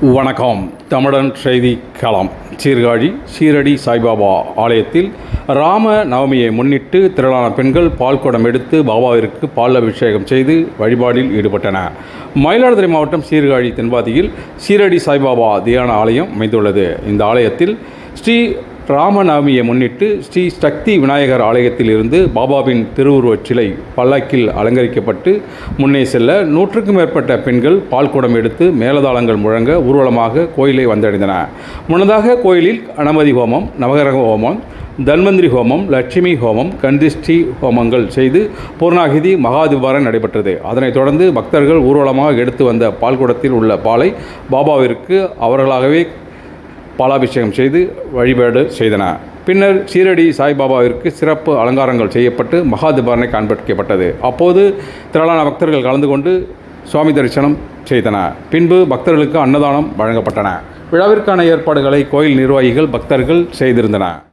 வணக்கம். தமிழன் செய்தி களம். சீர்காழி சீரடி சாய்பாபா ஆலயத்தில் ராம நவமியை முன்னிட்டு திரளான பெண்கள் பால் குடம் எடுத்து பாபாவிற்கு பால் அபிஷேகம் செய்து வழிபாடில் ஈடுபட்டன. மயிலாடுதுறை மாவட்டம் சீர்காழி தென்பாதியில் சீரடி சாய்பாபா தியான ஆலயம் அமைந்துள்ளது. இந்த ஆலயத்தில் ஸ்ரீ ராமநவமியை முன்னிட்டு ஸ்ரீ சக்தி விநாயகர் ஆலயத்தில் இருந்து பாபாவின் திருவுருவச் சிலை பல்லாக்கில் அலங்கரிக்கப்பட்டு முன்னே செல்ல நூற்றுக்கும் மேற்பட்ட பெண்கள் பால்குடம் எடுத்து மேலதாளங்கள் முழங்க ஊர்வலமாக கோயிலை வந்தடைந்தன. முன்னதாக கோயிலில் அனுமதி ஹோமம் நவகிரக ஹோமம் தன்வந்திரி ஹோமம் லட்சுமி ஹோமம் கந்திஷ்டி ஹோமங்கள் செய்து பூர்ணாகிதி மகாதிபாரம் நடைபெற்றது. அதனைத் தொடர்ந்து பக்தர்கள் ஊர்வலமாக எடுத்து வந்த பால்குடத்தில் உள்ள பாலை பாபாவிற்கு அவர்களாகவே பாலாபிஷேகம் செய்து வழிபாடு செய்தன. பின்னர் சீரடி சாய்பாபாவிற்கு சிறப்பு அலங்காரங்கள் செய்யப்பட்டு மகாதிபாரனை காண்பிக்கப்பட்டது. அப்போது திரளான பக்தர்கள் கலந்து கொண்டு சுவாமி தரிசனம் செய்தன. பின்பு பக்தர்களுக்கு அன்னதானம் வழங்கப்பட்டன. விழாவிற்கான ஏற்பாடுகளை கோயில் நிர்வாகிகள் பக்தர்கள் செய்திருந்தனர்.